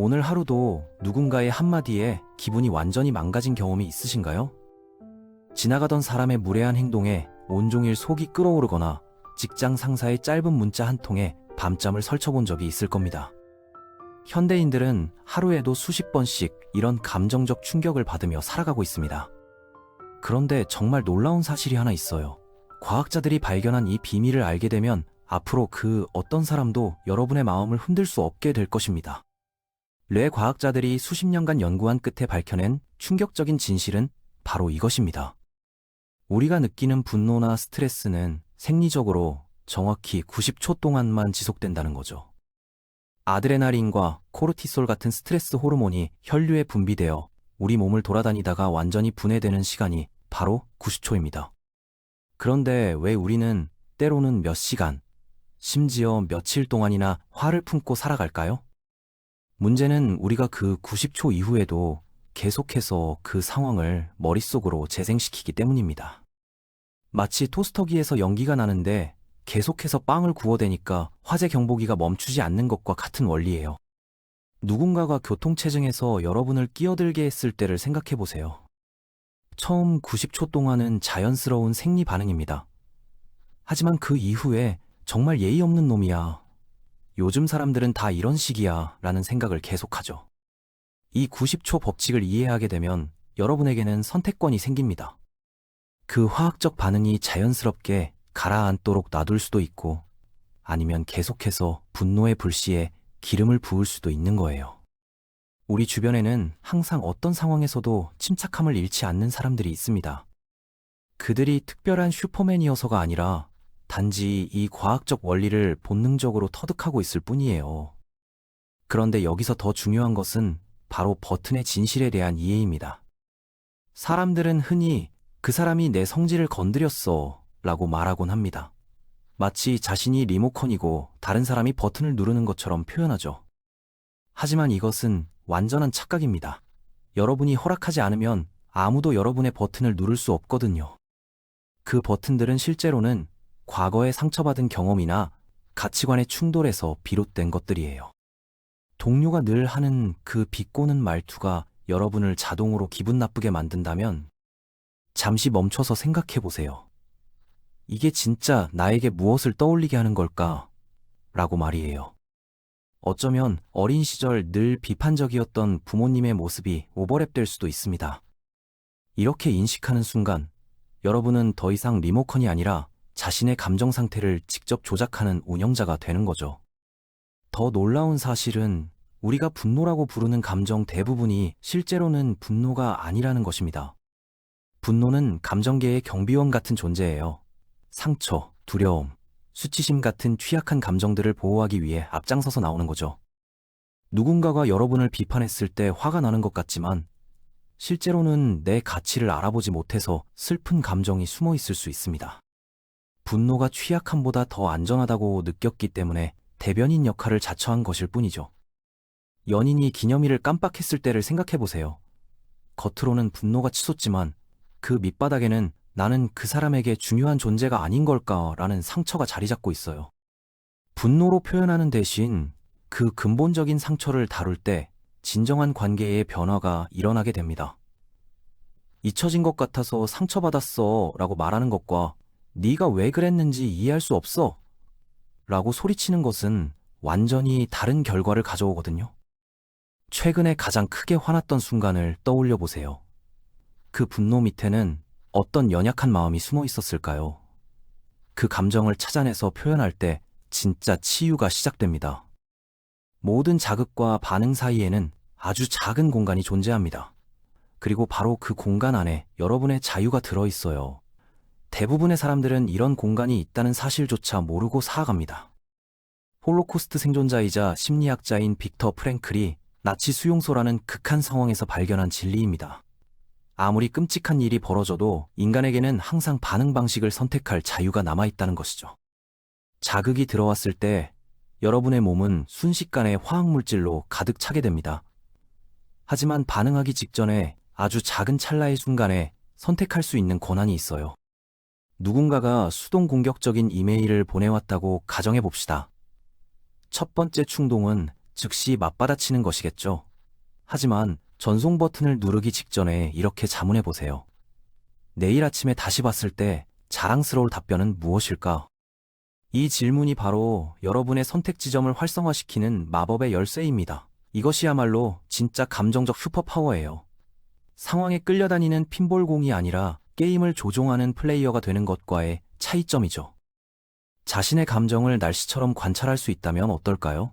오늘 하루도 누군가의 한마디에 기분이 완전히 망가진 경험이 있으신가요? 지나가던 사람의 무례한 행동에 온종일 속이 끓어오르거나 직장 상사의 짧은 문자 한 통에 밤잠을 설쳐본 적이 있을 겁니다. 현대인들은 하루에도 수십 번씩 이런 감정적 충격을 받으며 살아가고 있습니다. 그런데 정말 놀라운 사실이 하나 있어요. 과학자들이 발견한 이 비밀을 알게 되면 앞으로 그 어떤 사람도 여러분의 마음을 흔들 수 없게 될 것입니다. 뇌 과학자들이 수십 년간 연구한 끝에 밝혀낸 충격적인 진실은 바로 이것입니다. 우리가 느끼는 분노나 스트레스는 생리적으로 정확히 90초 동안만 지속된다는 거죠. 아드레날린과 코르티솔 같은 스트레스 호르몬이 혈류에 분비되어 우리 몸을 돌아다니다가 완전히 분해되는 시간이 바로 90초입니다. 그런데 왜 우리는 때로는 몇 시간, 심지어 며칠 동안이나 화를 품고 살아갈까요? 문제는 우리가 그 90초 이후에도 계속해서 그 상황을 머릿속으로 재생시키기 때문입니다. 마치 토스터기에서 연기가 나는데 계속해서 빵을 구워대니까 화재 경보기가 멈추지 않는 것과 같은 원리예요. 누군가가 교통체증에서 여러분을 끼어들게 했을 때를 생각해 보세요. 처음 90초 동안은 자연스러운 생리 반응입니다. 하지만 그 이후에 정말 예의 없는 놈이야. 요즘 사람들은 다 이런 식이야. 라는 생각을 계속하죠. 이 90초 법칙을 이해하게 되면 여러분에게는 선택권이 생깁니다. 그 화학적 반응이 자연스럽게 가라앉도록 놔둘 수도 있고 아니면 계속해서 분노의 불씨에 기름을 부을 수도 있는 거예요. 우리 주변에는 항상 어떤 상황에서도 침착함을 잃지 않는 사람들이 있습니다. 그들이 특별한 슈퍼맨이어서가 아니라 단지 이 과학적 원리를 본능적으로 터득하고 있을 뿐이에요. 그런데 여기서 더 중요한 것은 바로 버튼의 진실에 대한 이해입니다. 사람들은 흔히 그 사람이 내 성질을 건드렸어 라고 말하곤 합니다. 마치 자신이 리모컨이고 다른 사람이 버튼을 누르는 것처럼 표현하죠. 하지만 이것은 완전한 착각입니다. 여러분이 허락하지 않으면 아무도 여러분의 버튼을 누를 수 없거든요. 그 버튼들은 실제로는 과거에 상처받은 경험이나 가치관의 충돌에서 비롯된 것들이에요. 동료가 늘 하는 그 비꼬는 말투가 여러분을 자동으로 기분 나쁘게 만든다면 잠시 멈춰서 생각해 보세요. 이게 진짜 나에게 무엇을 떠올리게 하는 걸까? 라고 말이에요. 어쩌면 어린 시절 늘 비판적이었던 부모님의 모습이 오버랩될 수도 있습니다. 이렇게 인식하는 순간 여러분은 더 이상 리모컨이 아니라 자신의 감정 상태를 직접 조작하는 운영자가 되는 거죠. 더 놀라운 사실은 우리가 분노라고 부르는 감정 대부분이 실제로는 분노가 아니라는 것입니다. 분노는 감정계의 경비원 같은 존재예요. 상처, 두려움, 수치심 같은 취약한 감정들을 보호하기 위해 앞장서서 나오는 거죠. 누군가가 여러분을 비판했을 때 화가 나는 것 같지만 실제로는 내 가치를 알아보지 못해서 슬픈 감정이 숨어 있을 수 있습니다. 분노가 취약함보다 더 안전하다고 느꼈기 때문에 대변인 역할을 자처한 것일 뿐이죠. 연인이 기념일을 깜빡했을 때를 생각해 보세요. 겉으로는 분노가 치솟지만 그 밑바닥에는 나는 그 사람에게 중요한 존재가 아닌 걸까라는 상처가 자리 잡고 있어요. 분노로 표현하는 대신 그 근본적인 상처를 다룰 때 진정한 관계의 변화가 일어나게 됩니다. 잊혀진 것 같아서 상처받았어 라고 말하는 것과 네가 왜 그랬는지 이해할 수 없어 라고 소리치는 것은 완전히 다른 결과를 가져오거든요. 최근에 가장 크게 화났던 순간을 떠올려 보세요. 그 분노 밑에는 어떤 연약한 마음이 숨어 있었을까요? 그 감정을 찾아내서 표현할 때 진짜 치유가 시작됩니다. 모든 자극과 반응 사이에는 아주 작은 공간이 존재합니다. 그리고 바로 그 공간 안에 여러분의 자유가 들어 있어요. 대부분의 사람들은 이런 공간이 있다는 사실조차 모르고 살아갑니다. 홀로코스트 생존자이자 심리학자인 빅터 프랭클이 나치 수용소라는 극한 상황에서 발견한 진리입니다. 아무리 끔찍한 일이 벌어져도 인간에게는 항상 반응 방식을 선택할 자유가 남아있다는 것이죠. 자극이 들어왔을 때 여러분의 몸은 순식간에 화학물질로 가득 차게 됩니다. 하지만 반응하기 직전에 아주 작은 찰나의 순간에 선택할 수 있는 권한이 있어요. 누군가가 수동 공격적인 이메일을 보내왔다고 가정해 봅시다. 첫 번째 충동은 즉시 맞받아치는 것이겠죠. 하지만 전송 버튼을 누르기 직전에 이렇게 자문해 보세요. 내일 아침에 다시 봤을 때 자랑스러울 답변은 무엇일까? 이 질문이 바로 여러분의 선택 지점을 활성화시키는 마법의 열쇠입니다. 이것이야말로 진짜 감정적 슈퍼파워예요. 상황에 끌려다니는 핀볼공이 아니라 게임을 조종하는 플레이어가 되는 것과의 차이점이죠. 자신의 감정을 날씨처럼 관찰할 수 있다면 어떨까요?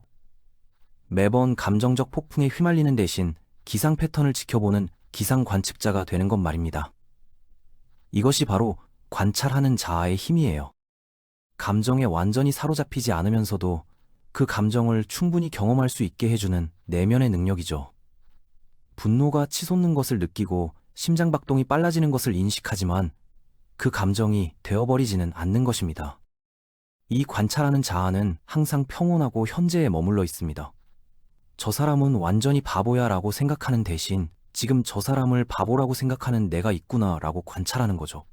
매번 감정적 폭풍에 휘말리는 대신 기상 패턴을 지켜보는 기상 관측자가 되는 것 말입니다. 이것이 바로 관찰하는 자아의 힘이에요. 감정에 완전히 사로잡히지 않으면서도 그 감정을 충분히 경험할 수 있게 해주는 내면의 능력이죠. 분노가 치솟는 것을 느끼고 심장박동이 빨라지는 것을 인식하지만 그 감정이 되어버리지는 않는 것입니다. 이 관찰하는 자아는 항상 평온하고 현재에 머물러 있습니다. 저 사람은 완전히 바보야 라고 생각하는 대신 지금 저 사람을 바보라고 생각하는 내가 있구나 라고 관찰하는 거죠.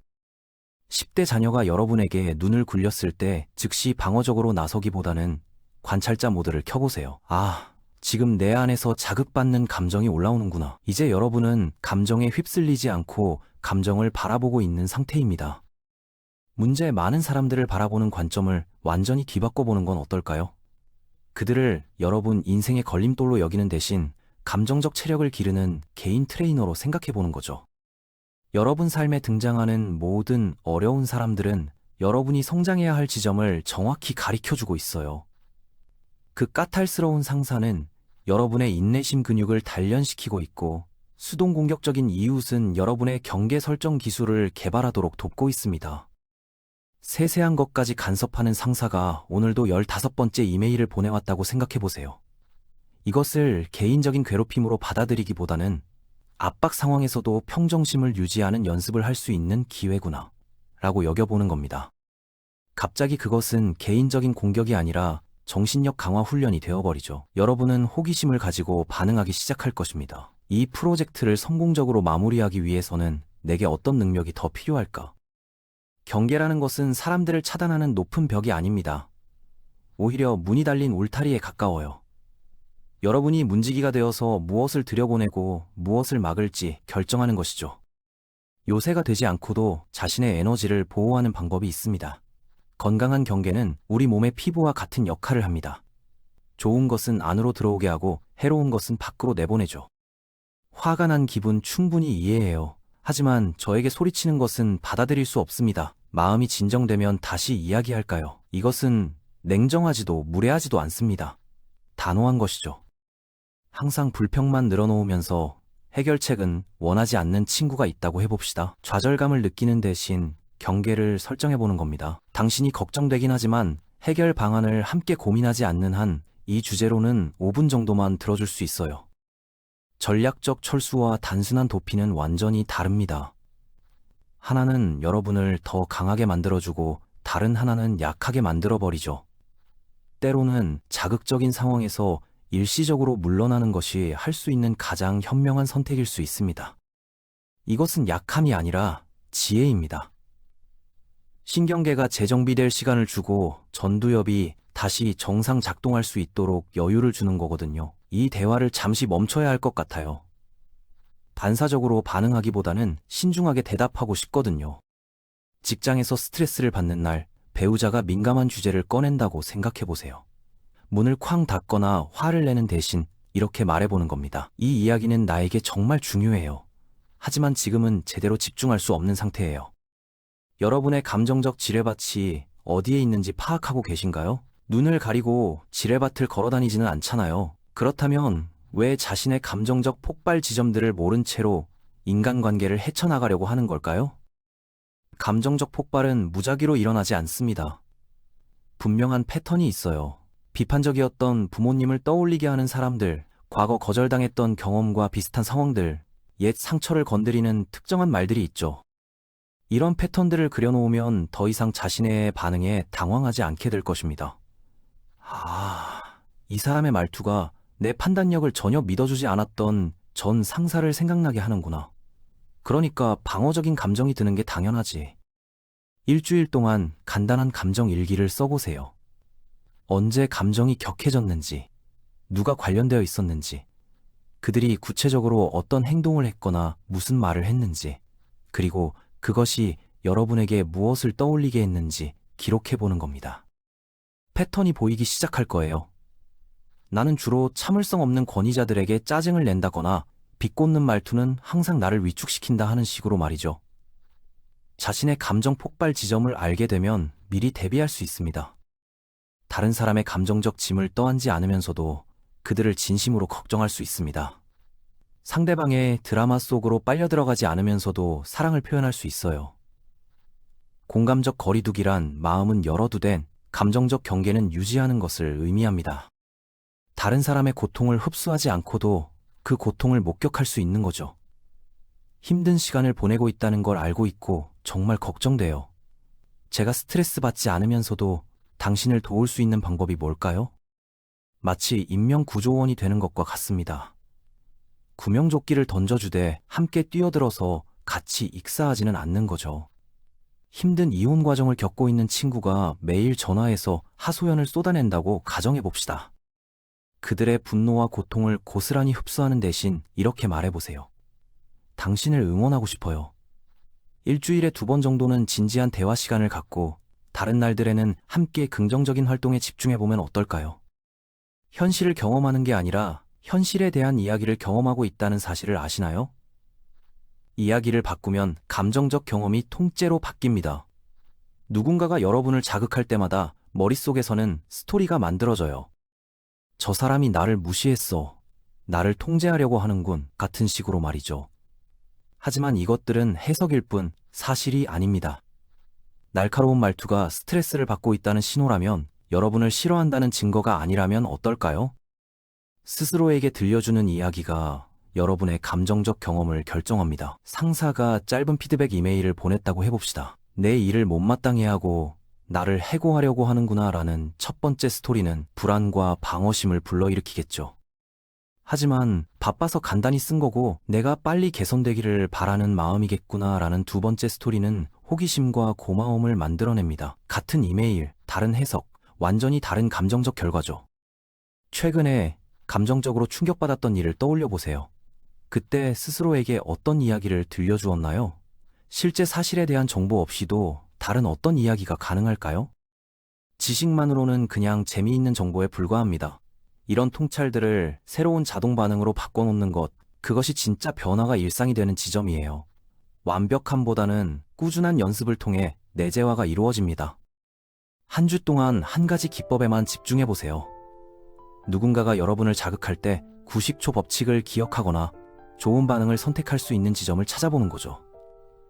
10대 자녀가 여러분에게 눈을 굴렸을 때 즉시 방어적으로 나서기보다는 관찰자 모드를 켜보세요. 아, 지금 내 안에서 자극받는 감정이 올라오는구나. 이제 여러분은 감정에 휩쓸리지 않고 감정을 바라보고 있는 상태입니다. 문제 많은 사람들을 바라보는 관점을 완전히 뒤바꿔 보는 건 어떨까요? 그들을 여러분 인생의 걸림돌로 여기는 대신 감정적 체력을 기르는 개인 트레이너로 생각해 보는 거죠. 여러분 삶에 등장하는 모든 어려운 사람들은 여러분이 성장해야 할 지점을 정확히 가리켜 주고 있어요. 그 까탈스러운 상사는 여러분의 인내심 근육을 단련시키고 있고 수동 공격적인 이웃은 여러분의 경계 설정 기술을 개발하도록 돕고 있습니다. 세세한 것까지 간섭하는 상사가 오늘도 15번째 이메일을 보내왔다고 생각해 보세요. 이것을 개인적인 괴롭힘으로 받아들이기보다는 압박 상황에서도 평정심을 유지하는 연습을 할 수 있는 기회구나. 라고 여겨보는 겁니다. 갑자기 그것은 개인적인 공격이 아니라 정신력 강화 훈련이 되어버리죠. 여러분은 호기심을 가지고 반응하기 시작할 것입니다. 이 프로젝트를 성공적으로 마무리하기 위해서는 내게 어떤 능력이 더 필요할까? 경계라는 것은 사람들을 차단하는 높은 벽이 아닙니다. 오히려 문이 달린 울타리에 가까워요. 여러분이 문지기가 되어서 무엇을 들여보내고 무엇을 막을지 결정하는 것이죠. 요새가 되지 않고도 자신의 에너지를 보호하는 방법이 있습니다. 건강한 경계는 우리 몸의 피부와 같은 역할을 합니다. 좋은 것은 안으로 들어오게 하고 해로운 것은 밖으로 내보내죠. 화가 난 기분 충분히 이해해요. 하지만 저에게 소리치는 것은 받아들일 수 없습니다. 마음이 진정되면 다시 이야기할까요? 이것은 냉정하지도 무례하지도 않습니다. 단호한 것이죠. 항상 불평만 늘어놓으면서 해결책은 원하지 않는 친구가 있다고 해봅시다. 좌절감을 느끼는 대신 경계를 설정해 보는 겁니다. 당신이 걱정되긴 하지만 해결 방안을 함께 고민하지 않는 한 이 주제로는 5분 정도만 들어줄 수 있어요. 전략적 철수와 단순한 도피는 완전히 다릅니다. 하나는 여러분을 더 강하게 만들어주고 다른 하나는 약하게 만들어버리죠. 때로는 자극적인 상황에서 일시적으로 물러나는 것이 할 수 있는 가장 현명한 선택일 수 있습니다. 이것은 약함이 아니라 지혜입니다. 신경계가 재정비될 시간을 주고 전두엽이 다시 정상 작동할 수 있도록 여유를 주는 거거든요. 이 대화를 잠시 멈춰야 할 것 같아요. 반사적으로 반응하기보다는 신중하게 대답하고 싶거든요. 직장에서 스트레스를 받는 날, 배우자가 민감한 주제를 꺼낸다고 생각해 보세요. 문을 쾅 닫거나 화를 내는 대신 이렇게 말해보는 겁니다. 이 이야기는 나에게 정말 중요해요. 하지만 지금은 제대로 집중할 수 없는 상태예요. 여러분의 감정적 지뢰밭이 어디에 있는지 파악하고 계신가요? 눈을 가리고 지뢰밭을 걸어 다니지는 않잖아요. 그렇다면 왜 자신의 감정적 폭발 지점들을 모른 채로 인간관계를 헤쳐나가려고 하는 걸까요? 감정적 폭발은 무작위로 일어나지 않습니다. 분명한 패턴이 있어요. 비판적이었던 부모님을 떠올리게 하는 사람들, 과거 거절당했던 경험과 비슷한 상황들, 옛 상처를 건드리는 특정한 말들이 있죠. 이런 패턴들을 그려놓으면 더 이상 자신의 반응에 당황하지 않게 될 것입니다. 아, 이 사람의 말투가 내 판단력을 전혀 믿어주지 않았던 전 상사를 생각나게 하는구나. 그러니까 방어적인 감정이 드는 게 당연하지. 일주일 동안 간단한 감정 일기를 써보세요. 언제 감정이 격해졌는지, 누가 관련되어 있었는지, 그들이 구체적으로 어떤 행동을 했거나 무슨 말을 했는지, 그리고 그것이 여러분에게 무엇을 떠올리게 했는지 기록해 보는 겁니다. 패턴이 보이기 시작할 거예요. 나는 주로 참을성 없는 권위자들에게 짜증을 낸다거나 비꼬는 말투는 항상 나를 위축시킨다 하는 식으로 말이죠. 자신의 감정 폭발 지점을 알게 되면 미리 대비할 수 있습니다. 다른 사람의 감정적 짐을 떠안지 않으면서도 그들을 진심으로 걱정할 수 있습니다. 상대방의 드라마 속으로 빨려 들어가지 않으면서도 사랑을 표현할 수 있어요. 공감적 거리두기란 마음은 열어두된 감정적 경계는 유지하는 것을 의미합니다. 다른 사람의 고통을 흡수하지 않고도 그 고통을 목격할 수 있는 거죠. 힘든 시간을 보내고 있다는 걸 알고 있고 정말 걱정돼요. 제가 스트레스 받지 않으면서도 당신을 도울 수 있는 방법이 뭘까요? 마치 인명구조원이 되는 것과 같습니다. 구명조끼를 던져주되 함께 뛰어들어서 같이 익사하지는 않는 거죠. 힘든 이혼 과정을 겪고 있는 친구가 매일 전화해서 하소연을 쏟아낸다고 가정해 봅시다. 그들의 분노와 고통을 고스란히 흡수하는 대신 이렇게 말해보세요. 당신을 응원하고 싶어요. 일주일에 두 번 정도는 진지한 대화 시간을 갖고 다른 날들에는 함께 긍정적인 활동에 집중해보면 어떨까요? 현실을 경험하는 게 아니라 현실에 대한 이야기를 경험하고 있다는 사실을 아시나요? 이야기를 바꾸면 감정적 경험이 통째로 바뀝니다. 누군가가 여러분을 자극할 때마다 머릿속에서는 스토리가 만들어져요. 저 사람이 나를 무시했어. 나를 통제하려고 하는군. 같은 식으로 말이죠. 하지만 이것들은 해석일 뿐 사실이 아닙니다. 날카로운 말투가 스트레스를 받고 있다는 신호라면 여러분을 싫어한다는 증거가 아니라면 어떨까요? 스스로에게 들려주는 이야기가 여러분의 감정적 경험을 결정합니다. 상사가 짧은 피드백 이메일을 보냈다고 해봅시다. 내 일을 못마땅해 하고 나를 해고하려고 하는구나 라는 첫 번째 스토리는 불안과 방어심을 불러일으키겠죠. 하지만 바빠서 간단히 쓴 거고 내가 빨리 개선되기를 바라는 마음이겠구나 라는 두 번째 스토리는 호기심과 고마움을 만들어냅니다. 같은 이메일, 다른 해석, 완전히 다른 감정적 결과죠. 최근에 감정적으로 충격받았던 일을 떠올려 보세요. 그때 스스로에게 어떤 이야기를 들려주었나요? 실제 사실에 대한 정보 없이도 다른 어떤 이야기가 가능할까요? 지식만으로는 그냥 재미있는 정보에 불과합니다. 이런 통찰들을 새로운 자동 반응으로 바꿔놓는 것, 그것이 진짜 변화가 일상이 되는 지점이에요. 완벽함보다는 꾸준한 연습을 통해 내재화가 이루어집니다. 한 주 동안 한 가지 기법에만 집중해 보세요. 누군가가 여러분을 자극할 때 90초 법칙을 기억하거나 좋은 반응을 선택할 수 있는 지점을 찾아보는 거죠.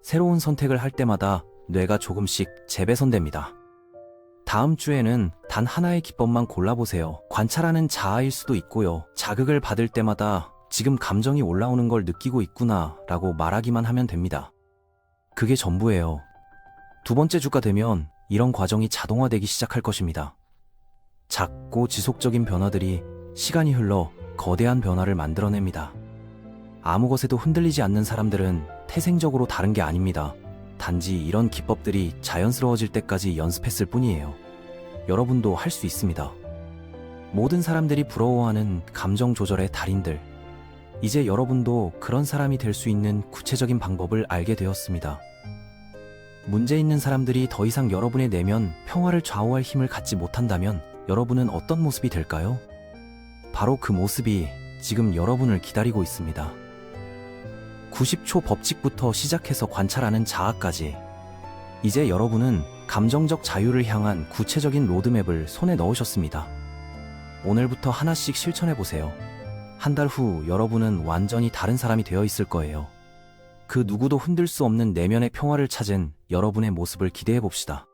새로운 선택을 할 때마다 뇌가 조금씩 재배선됩니다. 다음 주에는 단 하나의 기법만 골라보세요. 관찰하는 자아일 수도 있고요. 자극을 받을 때마다 지금 감정이 올라오는 걸 느끼고 있구나 라고 말하기만 하면 됩니다. 그게 전부예요. 두 번째 주가 되면 이런 과정이 자동화되기 시작할 것입니다. 작고 지속적인 변화들이 시간이 흘러 거대한 변화를 만들어냅니다. 아무 것에도 흔들리지 않는 사람들은 태생적으로 다른 게 아닙니다. 단지 이런 기법들이 자연스러워질 때까지 연습했을 뿐이에요. 여러분도 할 수 있습니다. 모든 사람들이 부러워하는 감정 조절의 달인들. 이제 여러분도 그런 사람이 될 수 있는 구체적인 방법을 알게 되었습니다. 문제 있는 사람들이 더 이상 여러분의 내면 평화를 좌우할 힘을 갖지 못한다면 여러분은 어떤 모습이 될까요? 바로 그 모습이 지금 여러분을 기다리고 있습니다. 90초 법칙부터 시작해서 관찰하는 자아까지. 이제 여러분은 감정적 자유를 향한 구체적인 로드맵을 손에 넣으셨습니다. 오늘부터 하나씩 실천해 보세요. 한 달 후 여러분은 완전히 다른 사람이 되어 있을 거예요. 그 누구도 흔들 수 없는 내면의 평화를 찾은 여러분의 모습을 기대해 봅시다.